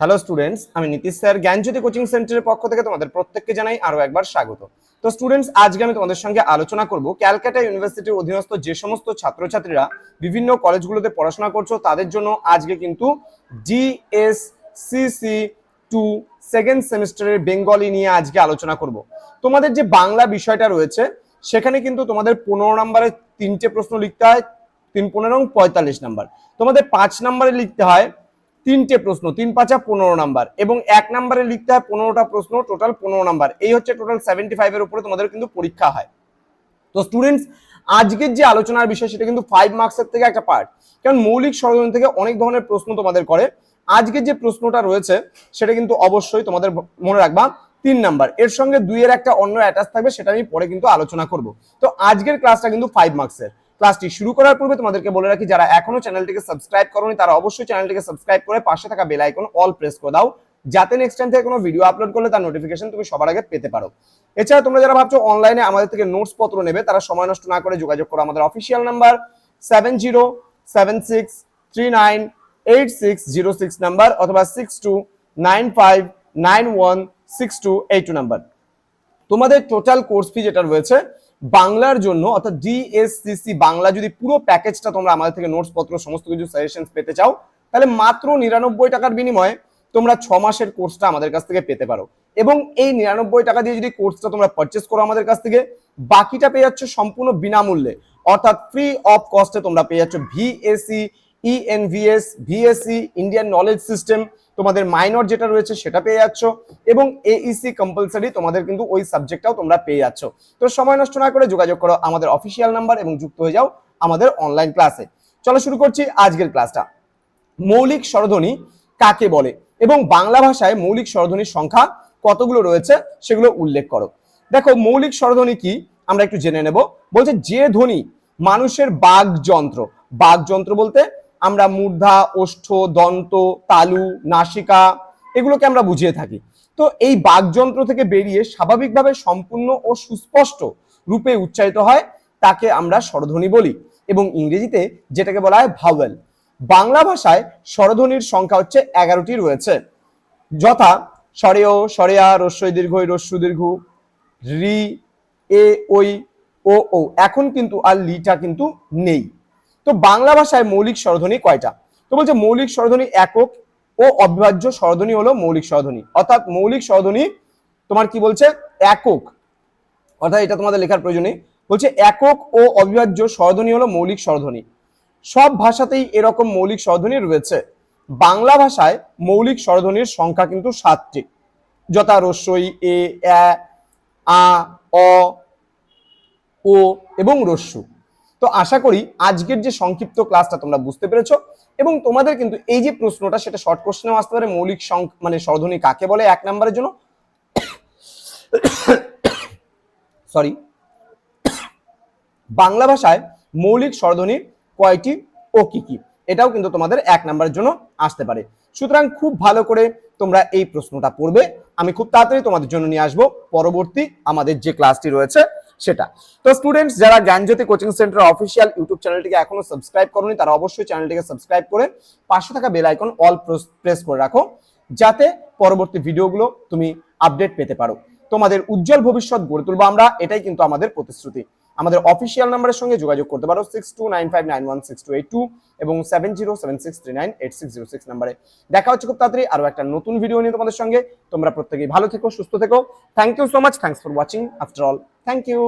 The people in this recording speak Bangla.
হ্যালো স্টুডেন্টস আমি নীতিশ স্যার, জ্ঞানজ্যোতি কোচিং সেন্টারের পক্ষ থেকে তোমাদের প্রত্যেককে জানাই আরও একবার স্বাগত। তো স্টুডেন্টস আজকে আমি তোমাদের সঙ্গে আলোচনা করব ক্যালকাটা ইউনিভার্সিটির অধীনস্থ যে সমস্ত ছাত্রছাত্রীরা বিভিন্ন কলেজগুলোতে পড়াশোনা করছ, তাদের জন্য আজকে কিন্তু জিএসসিসি টু সেকেন্ড সেমিস্টারের বেঙ্গলি নিয়ে আজকে আলোচনা করব। তোমাদের যে বাংলা বিষয়টা রয়েছে, সেখানে কিন্তু তোমাদের পনেরো নম্বরে তিনটে প্রশ্ন লিখতে হয়, তিন পনেরো পঁয়তাল্লিশ নাম্বার। তোমাদের পাঁচ নম্বরে লিখতে হয় তিনটে প্রশ্ন, তিন পাঁচা পনেরো নাম্বার এবং এক নাম্বারে লিখতে হয় পনেরোটা প্রশ্ন টোটাল পনেরো নাম্বার। এই হচ্ছে টোটাল সেভেন্টি ফাইভের উপরে তোমাদের কিন্তু পরীক্ষা হয়। তো স্টুডেন্টস আজকের যে আলোচনার বিষয় সেটা কিন্তু ফাইভ মার্কসের থেকে একটা পার্ট কারণ মৌলিক সরঞ্জাম থেকে অনেক ধরনের প্রশ্ন তোমাদের করে। আজকের যে প্রশ্নটা রয়েছে সেটা কিন্তু অবশ্যই তোমাদের মনে রাখবা, তিন নাম্বার। এর সঙ্গে দুইয়ের একটা অন্য অ্যাটাচ থাকবে, সেটা আমি পরে কিন্তু আলোচনা করব। তো আজকের ক্লাসটা কিন্তু ফাইভ মার্কসের ক্লাসটি শুরু করার পূর্বে তোমাদেরকে বলে রাখি, যারা এখনও চ্যানেলটিকে সাবস্ক্রাইব করোনি, তারা অবশ্যই চ্যানেলটিকে সাবস্ক্রাইব করে পাশে থাকা বেল আইকন অল প্রেস করে দাও, যাতে নেক্সট টাইম থেকে কোনো ভিডিও আপলোড করলে তার নোটিফিকেশন তুমি সবার আগে পেতে পারো। এছাড়া তোমরা যারা ভাবছ অনলাইনে আমাদের থেকে নোটস পত্র নেবে, তারা সময় নষ্ট না করে যোগাযোগ করো আমাদের official number seven zero seven six three nine eight six zero six number অথবা six two nine five nine one six two eight two number তোমাদের টোটাল কোর্স ফি যেটা রয়েছে বাংলার জন্য, অর্থাৎ ডিএসসিসি বাংলা যদি পুরো প্যাকেজটা তোমরা আমাদের থেকে নোটস পত্র, সমস্ত কিছু সাজেশন পেতে চাও, তাহলে মাত্র নিরানব্বই টাকার বিনিময়ে তোমরা ছ মাসের কোর্সটা আমাদের কাছ থেকে পেতে পারো। এবং এই নিরানব্বই টাকা দিয়ে যদি কোর্সটা তোমরা পারচেস করো আমাদের কাছ থেকে, বাকিটা পেয়ে যাচ্ছ সম্পূর্ণ বিনামূল্যে। অর্থাৎ ফ্রি অফ কস্টে তোমরা পেয়ে যাচ্ছ VAC ENVS VSC Indian knowledge system তোমাদের মাইনর যেটা রয়েছে সেটা পেয়ে যাচ্ছ, এবং এইসি কম্পালসারি তোমাদের কিন্তু ওই সাবজেক্টটাও তোমরা পেয়ে যাচ্ছ। তো সময় নষ্ট না করে যোগাযোগ করো আমাদের অফিসিয়াল নাম্বার এবং যুক্ত হয়ে যাও আমাদের অনলাইন ক্লাসে চলো শুরু করছি আজকের ক্লাসটা মৌলিক স্বরধ্বনি কাকে বলে? এবং বাংলা ভাষায় মৌলিক স্বরধ্বনির সংখ্যা কতগুলো রয়েছে সেগুলো উল্লেখ করো। দেখো, মৌলিক স্বরধ্বনি কি? আমরা একটু জেনে নেব। বলছে যে ধ্বনি মানুষের বাঘ যন্ত্র বাঘ যন্ত্র বলতে আমরা মূর্ধা, ওষ্ঠ, দন্ত, তালু, নাসিকা এগুলোকে আমরা বুঝিয়ে থাকি। তো এই বাকযন্ত্র থেকে বেরিয়ে স্বাভাবিকভাবে সম্পূর্ণ ও সুস্পষ্ট রূপে উচ্চারিত হয়, তাকে আমরা স্বরধ্বনি বলি এবং ইংরেজিতে যেটাকে বলা হয় ভাওয়েল। বাংলা ভাষায় স্বরধ্বনির সংখ্যা হচ্ছে এগারোটি রয়েছে। যথা স্বরেয়, স্বরেয়া রস্বই দীর্ঘ রস্যু দীর্ঘ, রি, এ ওই ও ও। এখন কিন্তু আর লিটা কিন্তু নেই। তো বাংলা ভাষায় মৌলিক স্বরধ্বনি কয়টা? তো বলছে মৌলিক স্বরধ্বনি একক ও অবিভাজ্য স্বরধ্বনি হলো মৌলিক স্বরধ্বনি। অর্থাৎ মৌলিক স্বরধ্বনি তোমার কি বলছে? একক। অর্থাৎ এটা তোমাদের লেখার প্রয়োজন নেই। বলছে একক ও অবিভাজ্য স্বরধ্বনি হলো মৌলিক স্বরধ্বনি। সব ভাষাতেই এরকম মৌলিক স্বরধ্বনি রয়েছে। বাংলা ভাষায় মৌলিক স্বরধ্বনির সংখ্যা কিন্তু সাতটি। যথা রস্যই, এ আ, অ, ও এবং রস্যু। তো আশা করি আজকের যে সংক্ষিপ্ত ক্লাসটা তোমরা বুঝতে পেরেছ এবং তোমাদের কিন্তু এই যে প্রশ্নটা সেটা শর্ট কোশ্চেনেও আসতে পারে, মৌলিক মানে স্বরধ্বনি কাকে বলে এক নম্বরের জন্য? সরি বাংলা ভাষায় মৌলিক স্বরধ্বনি কয়টি ও কি কি? এটাও কিন্তু তোমাদের এক নম্বরের জন্য আসতে পারে। সুতরাং খুব ভালো করে তোমরা এই প্রশ্নটা পড়বে। আমি খুব তাড়াতাড়ি তোমাদের জন্য নিয়ে আসব। পরবর্তী আমাদের যে ক্লাসটি রয়েছে সেটা। তো স্টুডেন্টস যারা Gyanjyoti coaching centre official YouTube চ্যানেলটিকে এখনও সাবস্ক্রাইব করনি, তারা অবশ্যই চ্যানেলটিকে সাবস্ক্রাইব করে পাশে থাকা বেল আইকন অল প্রেস করে রাখো, যাতে পরবর্তী ভিডিওগুলো তুমি আপডেট পেতে পারো। তোমাদের উজ্জ্বল ভবিষ্যৎ গড়ে তুলবো আমরা, এটাই কিন্তু আমাদের প্রতিশ্রুতি। আমাদের অফিসিয়াল নাম্বারের সঙ্গে যোগাযোগ করতে পারো six two nine five nine one six two eight two এবং seven zero seven six three nine eight six zero six নাম্বারে দেখা হচ্ছে খুব তাড়াতাড়ি আরও একটা নতুন ভিডিও নিয়ে তোমাদের সঙ্গে। তোমরা প্রত্যেকেই ভালো থেকো, সুস্থ থেকো। Thank you so much thanks for watching after all thank you